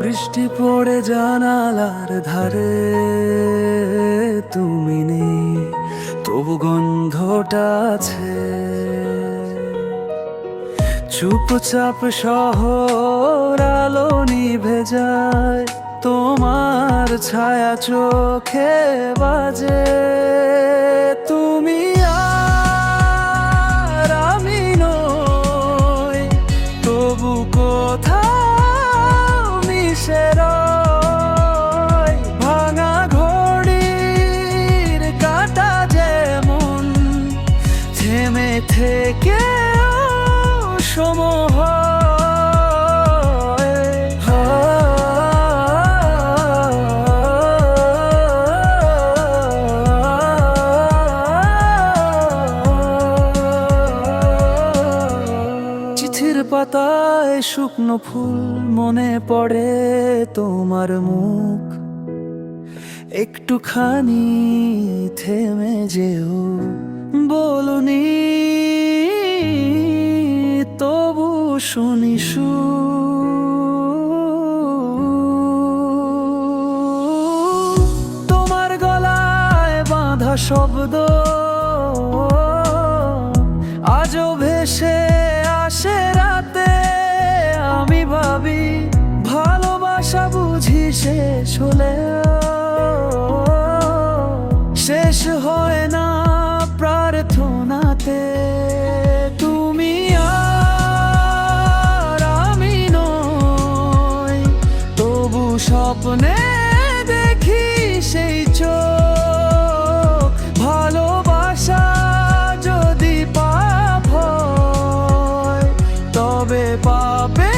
বৃষ্টি পড়ে জানালার ধারে, তুমি নেই, তবু গন্ধটা আছে। চুপচাপ শহর আলো নিভে যায়, তোমার ছায়া চোখে বাজে। তুমি আর আমি নই, তবু কোথাও মিশে ভাঙা ঘড়ির কাটা যেমন, থেমে থেকে চিঠির পাতায় শুকনো ফুল মনে পড়ে তোমার মুখ একটুখানি থেমে যেও, বলনি, তবু শুনি। তোমার গলায় বাঁধা শব্দ, আজও ভেসে আসে আশা বুঝি শেষ হলে শেষ হয় না প্রার্থনাতে। তুমি আর আমি নই, তবু স্বপ্নে দেখি সেই চোখ। ভালোবাসা যদি পাপ তবে পাবে